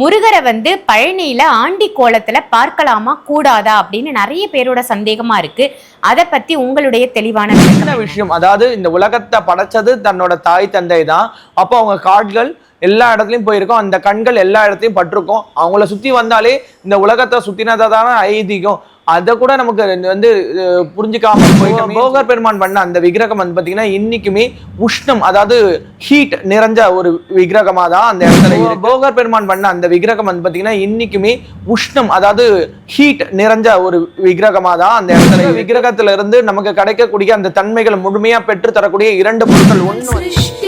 முருகரை வந்து பழனியில ஆண்டி கோலத்துல பார்க்கலாமா கூடாதா அப்படின்னு நிறைய பேரோட சந்தேகமா இருக்கு. அதை பத்தி உங்களுடைய தெளிவான விஷயம் அதாவது இந்த உலகத்தை படைச்சது தன்னோட தாய் தந்தை தான். அப்போ அவங்க காட்கள் எல்லா இடத்துலையும் போயிருக்கோம். அந்த கண்கள் எல்லா இடத்தையும் பட்டிருக்கோம். அவங்கள சுத்தி வந்தாலே இந்த உலகத்தை சுத்தினதான ஐதீகம். அதை கூட நமக்கு வந்து புரிஞ்சுக்காம போயிட்டோம் போகர் பெருமான் பண்ண அந்த விக்கிரகம் வந்து பாத்தீங்கன்னா இன்னைக்குமே உஷ்ணம் அதாவது ஹீட் நிறைஞ்ச ஒரு விக்கிரகமா தான் அந்த இடத்துல இருக்கு. போகர் பெருமான் பண்ண அந்த விக்கிரகம் வந்து பாத்தீங்கன்னா இன்னைக்குமே உஷ்ணம் அதாவது ஹீட் நிறைஞ்ச ஒரு விக்கிரகமா தான் அந்த இடத்துல இருக்கு. விக்கிரகத்துல இருந்து நமக்கு கிடைக்கக்கூடிய அந்த தன்மைகளை முழுமையா பெற்று தரக்கூடிய இரண்டு பொருட்கள் ஒண்ணு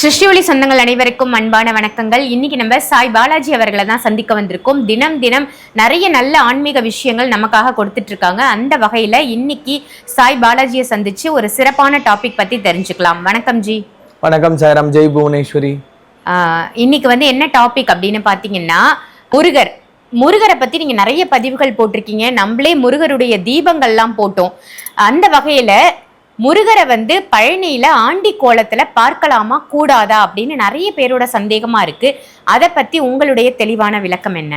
சிருஷ்டி ஒளி சொந்தங்கள் அனைவருக்கும் அன்பான வணக்கங்கள். இன்னைக்கு நம்ம சாய் பாலாஜி அவர்களை தான் சந்திக்க வந்திருக்கோம். தினம் தினம் நிறைய நல்ல ஆன்மீக விஷயங்கள் நமக்காக கொடுத்துட்டு இருக்காங்க அந்த வகையில இன்னைக்கு சாய் பாலாஜியை சந்திச்சு ஒரு சிறப்பான டாபிக் பத்தி தெரிஞ்சுக்கலாம். வணக்கம் ஜி. வணக்கம் சாரம் ஜெய் புவனேஸ்வரி. இன்னைக்கு வந்து என்ன டாபிக் அப்படின்னு பார்த்தீங்கன்னா முருகர். முருகரை பத்தி நீங்க நிறைய பதிவுகள் போட்டிருக்கீங்க. நம்மளே முருகருடைய தீபங்கள்லாம் போட்டோம். அந்த வகையில முருகரை வந்து பழனியில ஆண்டி கோலத்துல பார்க்கலாமா கூடாதா அப்படின்னு நிறைய பேரோட சந்தேகமா இருக்கு. அதை பத்தி உங்களுடைய தெளிவான விளக்கம் என்ன?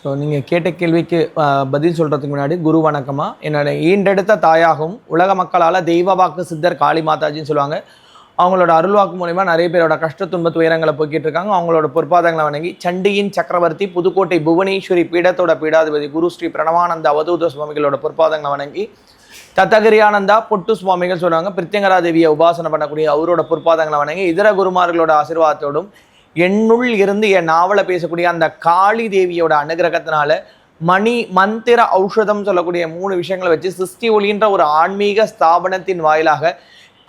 ஸோ நீங்கள் கேட்ட கேள்விக்கு பதில் சொல்கிறதுக்கு முன்னாடி குரு வணக்கமா. என்னோட ஈண்டெடுத்த தாயாகவும் உலக மக்களால் தெய்வ வாக்கு சித்தர் காளி மாதாஜின்னு சொல்லுவாங்க. அவங்களோட அருள்வாக்கு மூலிமா நிறைய பேரோட கஷ்ட துன்ப துயரங்களை போக்கிட்டு இருக்காங்க. அவங்களோட பொற்பாதங்களை வணங்கி சண்டியின் சக்கரவர்த்தி புதுக்கோட்டை புவனேஸ்வரி பீடத்தோட பீடாதிபதி குரு ஸ்ரீ பிரணவானந்த அவதூத சுவாமிகளோட பொற்பாதங்களை வணங்கி தத்தகிரியானந்தா பொட்டு சுவாமிகள் சொல்லுவாங்க பிரித்தியங்கரா தேவியை உபாசனை பண்ணக்கூடிய அவரோட பொற்பாதங்களை வணங்கி இதர குருமார்களோட ஆசீர்வாதத்தோடும் என்னுள் இருந்து என் நாவலை பேசக்கூடிய அந்த காளி தேவியோட அனுகிரகத்தினால மணி மந்திர ஔஷதம் சொல்லக்கூடிய மூணு விஷயங்களை வச்சு சிருஷ்டி ஒளின்ற ஒரு ஆன்மீக ஸ்தாபனத்தின் வாயிலாக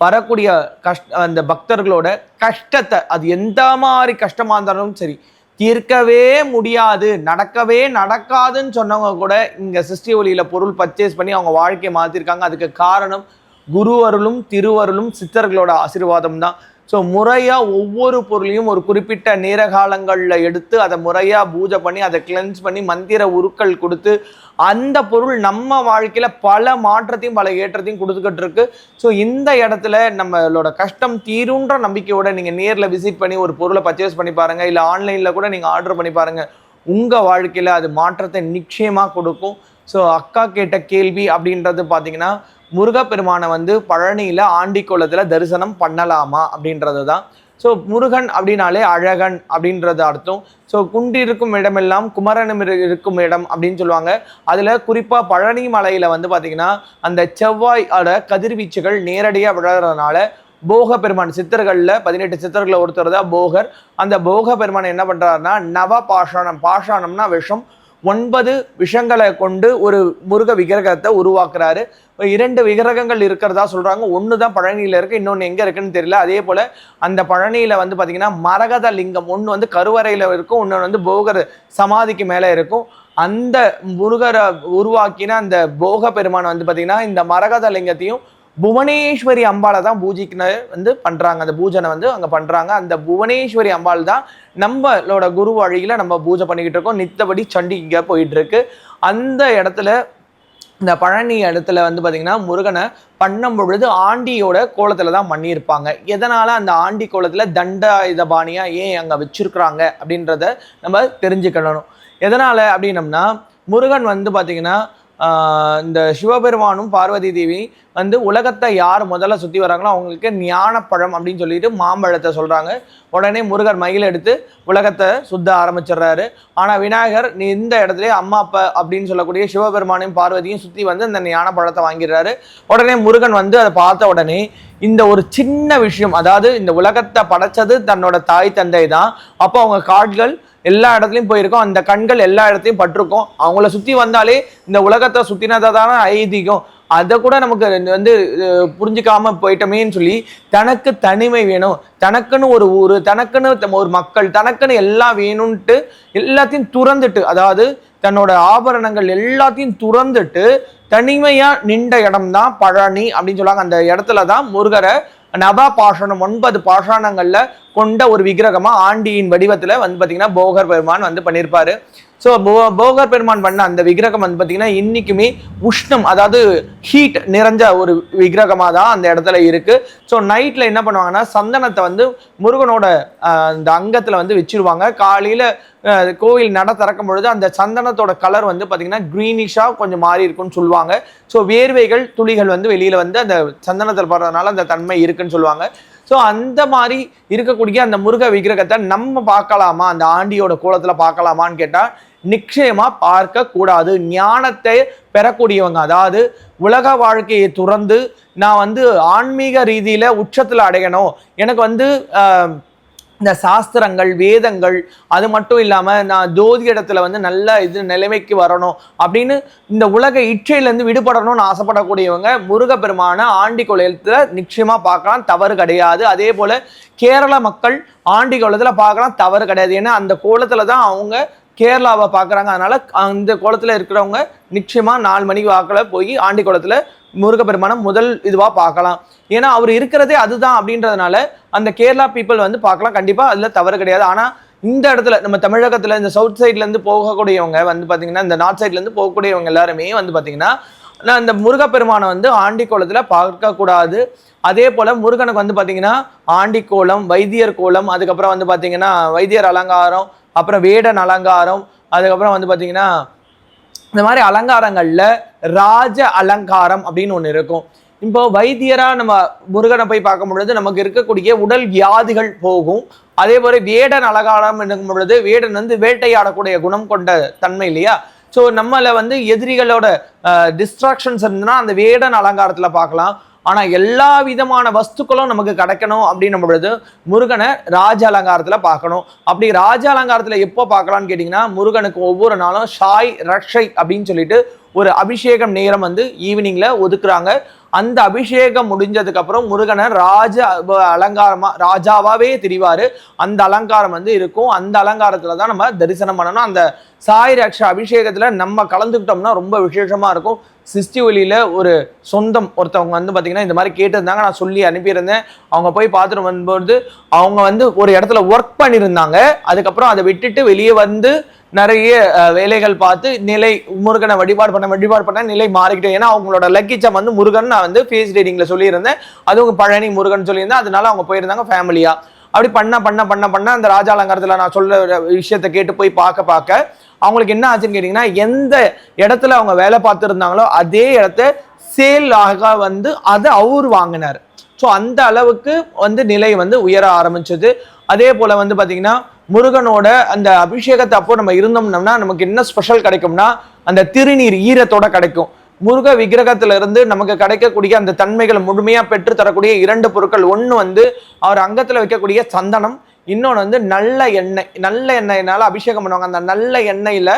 வரக்கூடிய கஷ்ட அந்த பக்தர்களோட கஷ்டத்தை அது எந்த மாதிரி கஷ்டமாக இருந்தாலும் சரி தீர்க்கவே முடியாது நடக்கவே நடக்காதுன்னு சொன்னவங்க கூட இங்கே சிருஷ்டி ஒளியில் பொருள் பர்ச்சேஸ் பண்ணி அவங்க வாழ்க்கையை மாற்றிருக்காங்க அதுக்கு காரணம் குரு அருளும் திருவருளும் சித்தர்களோட ஆசீர்வாதம் தான் ஸோ முறையாக ஒவ்வொரு பொருளையும் ஒரு குறிப்பிட்ட நேர காலங்களில் எடுத்து அதை முறையாக பூஜை பண்ணி அதை கிளென்ஸ் பண்ணி மந்திர உருக்கள் கொடுத்து அந்த பொருள் நம்ம வாழ்க்கையில் பல மாற்றத்தையும் பல ஏற்றத்தையும் கொடுத்துக்கிட்டு இருக்கு ஸோ இந்த இடத்துல நம்மளோட கஷ்டம் தீருன்ற நம்பிக்கையோட நீங்கள் நேரில் விசிட் பண்ணி ஒரு பொருளை பர்ச்சேஸ் பண்ணி பாருங்கள் இல்லை ஆன்லைனில் கூட நீங்கள் ஆர்டர் பண்ணி பாருங்கள் உங்கள் வாழ்க்கையில் அது மாற்றத்தை நிச்சயமாக கொடுக்கும். ஸோ அக்கா கேட்ட கேள்வி அப்படின்றது பார்த்தீங்கன்னா முருகப்பெருமானை வந்து பழனியில் ஆண்டிக்குளத்தில் தரிசனம் பண்ணலாமா அப்படின்றது தான். ஸோ முருகன் அப்படின்னாலே அழகன் அப்படின்றது அர்த்தம். ஸோ குண்டி இருக்கும் இடமெல்லாம் குமரனும் இருக்கும் இடம் அப்படின்னு சொல்லுவாங்க. அதில் குறிப்பாக பழனி மலையில் வந்து பார்த்திங்கன்னா அந்த செவ்வாயோட கதிர்வீச்சுகள் நேரடியாக விழுறதுனால போக பெருமான் சித்தர்களில் பதினெட்டு சித்தர்களில் ஒருத்தர் தான் போகர். அந்த போக பெருமான் என்ன பண்ணுறாருன்னா நவ பாஷாணம் பாஷாணம்னா விஷம் ஒன்பது விஷங்களை கொண்டு ஒரு முருக விக்கிரகத்தை உருவாக்குறாரு. இரண்டு விக்கிரகங்கள் இருக்கிறதா சொல்றாங்க. ஒன்று தான் பழனியில் இருக்கு இன்னொன்று எங்கே இருக்குன்னு தெரியல. அதே போல அந்த பழனியில் வந்து பார்த்தீங்கன்னா மரகத லிங்கம் ஒன்று வந்து கருவறையில் இருக்கும் இன்னொன்று வந்து போகர் சமாதிக்கு மேலே இருக்கும். அந்த முருகரை உருவாக்கின அந்த போக பெருமானை வந்து பார்த்தீங்கன்னா இந்த மரகத லிங்கத்தையும் புவனேஸ்வரி அம்பாளை தான் பூஜைக்குன்னு வந்து பண்ணுறாங்க அந்த பூஜனை வந்து அங்கே பண்ணுறாங்க அந்த புவனேஸ்வரி அம்பாள் தான் நம்மளோட குரு வழியில் நம்ம பூஜை பண்ணிக்கிட்டு இருக்கோம். நித்தபடி சண்டி போயிட்டுருக்கு. அந்த இடத்துல இந்த பழனி இடத்துல வந்து பார்த்திங்கன்னா முருகனை பண்ணும் பொழுது ஆண்டியோட கோலத்தில் தான் பண்ணியிருப்பாங்க. எதனால் அந்த ஆண்டி கோலத்துல தண்டாயுதபாணியா ஏன் அங்கே வச்சுருக்குறாங்க அப்படின்றத நம்ம தெரிஞ்சுக்கணும். எதனால் அப்படின்னம்னா முருகன் வந்து பார்த்திங்கன்னா இந்த சிவபெருமானும் பார்வதி தேவி வந்து உலகத்தை யார் முதல்ல சுற்றி வராங்களோ அவங்களுக்கு ஞானப்பழம் அப்படின்னு சொல்லிட்டு மாம்பழத்தை சொல்கிறாங்க உடனே முருகர் மயில் எடுத்து உலகத்தை சுத்த ஆரம்பிச்சிடுறாரு. ஆனால் விநாயகர் நீ இந்த இடத்துல அம்மா அப்பா அப்படின்னு சொல்லக்கூடிய சிவபெருமானையும் பார்வதியும் சுற்றி வந்து அந்த ஞானப்பழத்தை வாங்கிடுறாரு. உடனே முருகன் வந்து அதை பார்த்த உடனே இந்த ஒரு சின்ன விஷயம் அதாவது இந்த உலகத்தை படைச்சது தன்னோட தாய் தந்தை தான். அப்போ அவங்க காட்கள் எல்லா இடத்துலையும் போயிருக்கோம். அந்த கண்கள் எல்லா இடத்தையும் பட்டிருக்கும். அவங்கள சுற்றி வந்தாலே இந்த உலகத்தை சுற்றினதான ஐதீகம். அதை கூட நமக்கு வந்து புரிஞ்சிக்காம போயிட்டோமேன்னு சொல்லி தனக்கு தனிமை வேணும். தனக்குன்னு ஒரு ஊர் தனக்குன்னு ஒரு மக்கள் தனக்குன்னு எல்லாம் வேணும்ன்ட்டு எல்லாத்தையும் துறந்துட்டு அதாவது தன்னோட ஆபரணங்கள் எல்லாத்தையும் துறந்துட்டு தனிமையா நின்ற இடம்தான் பழனி அப்படின்னு சொல்லுவாங்க. அந்த இடத்துல தான் முருகரை நவ பாஷணம் ஒன்பது பாஷாணங்களில் கொண்ட ஒரு விக்கிரகமாக ஆண்டியின் வடிவத்தில் வந்து பார்த்தீங்கன்னா போகர் பெருமான் வந்து பண்ணியிருப்பாரு ஸோ போகர் பெருமான் பண்ண அந்த விக்கிரகம் வந்து பார்த்தீங்கன்னா இன்னைக்குமே உஷ்ணம் அதாவது ஹீட் நிறைஞ்ச ஒரு விக்கிரகமாக தான் அந்த இடத்துல இருக்குது ஸோ நைட்டில் என்ன பண்ணுவாங்கன்னா சந்தனத்தை வந்து முருகனோட அந்த அங்கத்தில் வந்து வச்சிருவாங்க. காலையில் கோவில் நட திறக்கும் பொழுது அந்த சந்தனத்தோட கலர் வந்து பார்த்தீங்கன்னா க்ரீனிஷாக கொஞ்சம் மாறி இருக்கும்னு சொல்லுவாங்க. ஸோ வேர்வைகள் துளிகள் வந்து வெளியில் வந்து அந்த சந்தனத்தில் படுறதுனால அந்த தன்மை இருக்குன்னு சொல்லுவாங்க. ஸோ அந்த மாதிரி இருக்கக்கூடிய அந்த முருக விக்கிரகத்தை நம்ம பார்க்கலாமா? அந்த ஆண்டியோட கோலத்தில் பார்க்கலாமான்னு கேட்டால் நிச்சயமாக பார்க்கக்கூடாது. ஞானத்தை பெறக்கூடியவங்க அதாவது உலக வாழ்க்கையை துறந்து நான் வந்து ஆன்மீக ரீதியில் உச்சத்தில் அடையணும். எனக்கு வந்து இந்த சாஸ்திரங்கள் வேதங்கள் அது மட்டும் இல்லாமல் நான் ஜோதி இடத்துல வந்து நல்ல இது நிலைமைக்கு வரணும் அப்படின்னு இந்த உலக இச்சையிலேருந்து விடுபடணும்னு ஆசைப்படக்கூடியவங்க முருகப்பெருமான ஆண்டி குலத்தில் நிச்சயமாக பார்க்கலாம். தவறு கிடையாது. அதே போல் கேரள மக்கள் ஆண்டி குளத்தில் பார்க்கலாம். தவறு கிடையாது. ஏன்னா அந்த கோலத்தில் தான் அவங்க கேரளாவை பார்க்குறாங்க. அதனால் அந்த குளத்தில் இருக்கிறவங்க நிச்சயமாக நாலு மணிக்கு வாக்கில் போய் ஆண்டி குளத்தில் முருகப்பெருமானம் முதல் இதுவாக பார்க்கலாம். ஏன்னா அவர் இருக்கிறதே அதுதான் அப்படின்றதுனால அந்த கேரளா பீப்புள் வந்து பார்க்கலாம். கண்டிப்பாக அதில் தவறு கிடையாது. ஆனால் இந்த இடத்துல நம்ம தமிழகத்தில் இந்த சவுத் சைட்லேருந்து போகக்கூடியவங்க வந்து பார்த்தீங்கன்னா இந்த நார்த் சைட்லேருந்து போகக்கூடியவங்க எல்லாருமே வந்து பார்த்திங்கன்னா நான் இந்த முருகப்பெருமானை வந்து ஆண்டி கோலத்தில் பார்க்கக்கூடாது. அதே போல் முருகனுக்கு வந்து பார்த்திங்கன்னா ஆண்டி கோலம் வைத்தியர் கோலம் அதுக்கப்புறம் வந்து பார்த்திங்கன்னா வைத்தியர் அலங்காரம் அப்புறம் வேடன் அலங்காரம் அதுக்கப்புறம் வந்து பார்த்தீங்கன்னா இந்த மாதிரி அலங்காரங்களில் ராஜ அலங்காரம் அப்படின்னு ஒன்று இருக்கும். இப்போ வைத்தியராக நம்ம முருகனை போய் பார்க்கும் பொழுது நமக்கு இருக்கக்கூடிய உடல் வியாதிகள் போகும். அதே போல வேடன் அலங்காரம் இருக்கும் பொழுது வேடன் வந்து வேட்டையாடக்கூடிய குணம் கொண்ட தன்மை இல்லையா? ஸோ நம்மளை வந்து எதிரிகளோட டிஸ்ட்ராக்ஷன்ஸ் இருந்ததுன்னா அந்த வேடன் அலங்காரத்தில் பார்க்கலாம். ஆனால் எல்லா விதமான வஸ்துக்களும் நமக்கு கிடைக்கணும் அப்படின்னும் பொழுது முருகனை ராஜ அலங்காரத்தில் பார்க்கணும். அப்படி ராஜ அலங்காரத்தில் எப்போ பார்க்கலாம்னு கேட்டிங்கன்னா முருகனுக்கு ஒவ்வொரு நாளும் ஷாய் ரக்ஷை அப்படின்னு சொல்லிட்டு ஒரு அபிஷேகம் நேரம் வந்து ஈவினிங்கில் ஒதுக்குறாங்க. அந்த அபிஷேகம் முடிஞ்சதுக்கப்புறம் முருகனை ராஜ அப- ராஜாவாகவே தெரிவார். அந்த அலங்காரம் வந்து இருக்கும். அந்த அலங்காரத்தில் தான் நம்ம தரிசனம் பண்ணணும். அந்த சாய் ரக்ஷ அபிஷேகத்தில் நம்ம கலந்துக்கிட்டோம்னா ரொம்ப விசேஷமாக இருக்கும். சிஸ்டி ஒலியில் ஒரு சொந்தம் ஒருத்தவங்க வந்து பார்த்திங்கன்னா இந்த மாதிரி கேட்டிருந்தாங்க. நான் சொல்லி அனுப்பியிருந்தேன். அவங்க போய் பார்த்துட்டு வரும்போது அவங்க வந்து ஒரு இடத்துல ஒர்க் பண்ணியிருந்தாங்க. அதுக்கப்புறம் அதை விட்டுட்டு வெளியே வந்து நிறைய வேலைகள் பார்த்து நிலை முருகனை வழிபாடு பண்ண வழிபாடு பண்ண நிலை மாறிக்கிட்டேன். ஏன்னா அவங்களோட லக்கிச்சம் வந்து முருகன் நான் வந்து ஃபேஸ் ரீடிங்கில் சொல்லியிருந்தேன். அதுவும் பழனி முருகன் சொல்லியிருந்தேன். அதனால அவங்க போயிருந்தாங்க ஃபேமிலியாக அப்படி பண்ண பண்ண பண்ண பண்ண அந்த ராஜா நான் சொல்ல விஷயத்தை கேட்டு போய் பார்க்க பார்க்க அவங்களுக்கு என்ன ஆச்சுன்னு கேட்டிங்கன்னா எந்த இடத்துல அவங்க வேலை பார்த்துருந்தாங்களோ அதே இடத்த சேல் ஆக வந்து அதை அவர் வாங்கினார். ஸோ அந்த அளவுக்கு வந்து நிலை வந்து உயர ஆரம்பிச்சது. அதே போல் வந்து பார்த்திங்கன்னா முருகனோட அந்த அபிஷேகத்தை அப்போ நம்ம இருந்தோம்னோம்னா நமக்கு என்ன ஸ்பெஷல் கிடைக்கும்னா அந்த திருநீர் ஈரத்தோட கிடைக்கும். முருக விக்கிரகத்திலிருந்து நமக்கு கிடைக்கக்கூடிய அந்த தன்மைகளை முழுமையாக பெற்று தரக்கூடிய இரண்டு பொருட்கள். ஒன்று வந்து அவர் அங்கத்தில் வைக்கக்கூடிய சந்தனம் இன்னொன்று வந்து நல்ல எண்ணெய் நல்ல எண்ணெய்னால அபிஷேகம் பண்ணுவாங்க. அந்த நல்ல எண்ணெயில்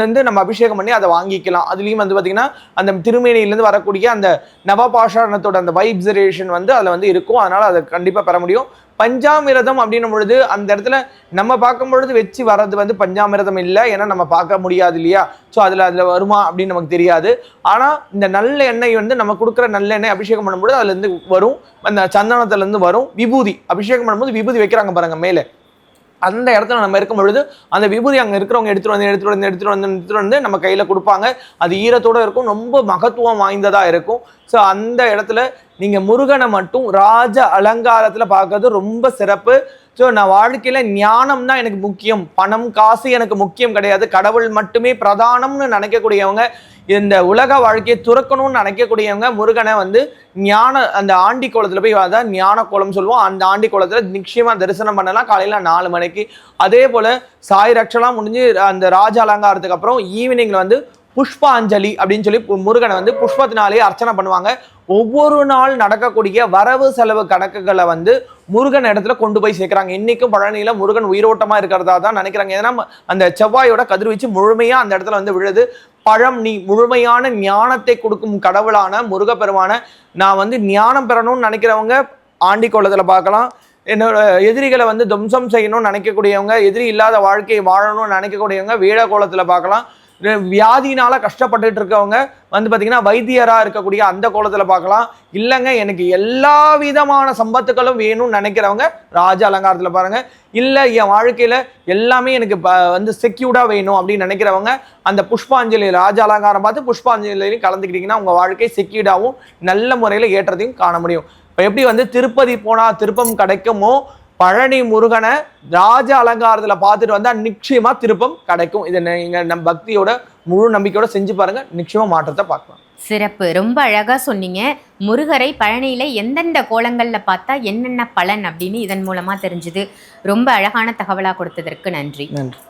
வந்து நம்ம அபிஷேகம் பண்ணி அதை வாங்கிக்கலாம். அதுலேயும் வந்து பார்த்திங்கன்னா அந்த திருமேனியிலேருந்து வரக்கூடிய அந்த நவபாஷாரணத்தோட அந்த வைப்ஸரேஷன் வந்து அதில் வந்து இருக்கும். அதனால் அதை கண்டிப்பாக பெற முடியும். பஞ்சாமிரதம் அப்படின்னும் பொழுது அந்த இடத்துல நம்ம பார்க்கும் பொழுது வச்சு வர்றது வந்து பஞ்சாமிரதம் இல்லை. ஏன்னா நம்ம பார்க்க முடியாது இல்லையா? ஸோ அதில் அதில் வருமா அப்படின்னு நமக்கு தெரியாது. ஆனால் இந்த நல்ல எண்ணெய் வந்து நம்ம கொடுக்குற நல்ல எண்ணெய் அபிஷேகம் பண்ணும்பொழுது அதுலேருந்து வரும். அந்த சந்தனத்துலேருந்து வரும். விபூதி அபிஷேகம் பண்ணும்போது விபூதி வைக்கிறாங்க பாருங்க மேலே. அந்த இடத்துல நம்ம இருக்கும் பொழுது அந்த விபூதி அங்கே இருக்கிறவங்க எடுத்துட்டு வந்து எடுத்துட்டு வந்து எடுத்துட்டு வந்து எடுத்துட்டு வந்து நம்ம கையில் கொடுப்பாங்க. அது ஈரத்தோட இருக்கும் ரொம்ப மகத்துவம் வாய்ந்ததாக இருக்கும். ஸோ அந்த இடத்துல நீங்கள் முருகனை மட்டும் ராஜ அலங்காரத்தில் பார்க்கறது ரொம்ப சிறப்பு. ஸோ நான் வாழ்க்கையில் ஞானம் தான் எனக்கு முக்கியம். பணம் காசு எனக்கு முக்கியம் கிடையாது. கடவுள் மட்டுமே பிரதானம்னு நினைக்கக்கூடியவங்க இந்த உலக வாழ்க்கையை துறக்கணும்னு நினைக்கக்கூடியவங்க முருகனை வந்து ஞான அந்த ஆண்டி கோலத்தில் போய் அதான் ஞான கோலம் சொல்லுவோம். அந்த ஆண்டி கோலத்தில் நிச்சயமாக தரிசனம் பண்ணலாம். காலையில் நாலு மணிக்கு. அதே போல் சாய் ரக்ஷலாம் முடிஞ்சு அந்த ராஜ அலங்காரத்துக்கு அப்புறம் ஈவினிங்கில் வந்து புஷ்பாஞ்சலி அப்படின்னு சொல்லி பு- முருகனை வந்து புஷ்பத்தினாலே அர்ச்சனை பண்ணுவாங்க. ஒவ்வொரு நாள் நடக்கக்கூடிய வரவு செலவு கணக்குகளை வந்து முருகன் இடத்துல கொண்டு போய் சேர்க்குறாங்க. இன்றைக்கும் பழனியில் முருகன் உயிரோட்டமாக இருக்கிறதா தான் நினைக்கிறாங்க. ஏன்னா அந்த செவ்வாயோட கதிர்வீச்சு முழுமையாக அந்த இடத்துல வந்து விழுது. பழம் நீ முழுமையான ஞானத்தை கொடுக்கும் கடவுளான முருகப்பெருமான நான் வந்து ஞானம் பெறணும்னு நினைக்கிறவங்க ஆண்டி கோலத்தில் பார்க்கலாம். என்னோட எதிரிகளை வந்து துவம்சம் செய்யணும்னு நினைக்கக்கூடியவங்க எதிரி இல்லாத வாழ்க்கையை வாழணும்னு நினைக்கக்கூடியவங்க வீட கோலத்தில் பார்க்கலாம். வியாதியினால கஷ்டப்பட்டுட்டு இருக்கவங்க வந்து பார்த்தீங்கன்னா வைத்தியராக இருக்கக்கூடிய அந்த கோலத்தில் பார்க்கலாம் இல்லைங்க எனக்கு எல்லா விதமான சம்பத்துக்களும் வேணும்னு நினைக்கிறவங்க ராஜ அலங்காரத்தில் பாருங்கள் இல்லை என் வாழ்க்கையில் எல்லாமே எனக்கு வந்து செக்யூர்டாக வேணும் அப்படின்னு நினைக்கிறவங்க அந்த புஷ்பாஞ்சலி ராஜ அலங்காரம் பார்த்து புஷ்பாஞ்சலிலையும் கலந்துக்கிட்டிங்கன்னா உங்கள் வாழ்க்கை செக்யூர்டாகவும் நல்ல முறையில் ஏற்றத்தையும் காண முடியும். இப்போ எப்படி வந்து திருப்பதி போனால் திருப்பம் கிடைக்குமோ பழனி முருகனை ராஜ அலங்காரத்தில் பார்த்துட்டு வந்தால் நிச்சயமா திருப்பம் கிடைக்கும். இதை நீங்கள் நம்ம பக்தியோட முழு நம்பிக்கையோட செஞ்சு பாருங்க. நிச்சயமா மாற்றத்தை பார்க்கலாம். சிறப்பு. ரொம்ப அழகா சொன்னீங்க. முருகரை பழனியில எந்தெந்த கோலங்கள்ல பார்த்தா என்னென்ன பலன் அப்படின்னு இதன் மூலமா தெரிஞ்சுது. ரொம்ப அழகான தகவலா கொடுத்ததற்கு நன்றி. நன்றி.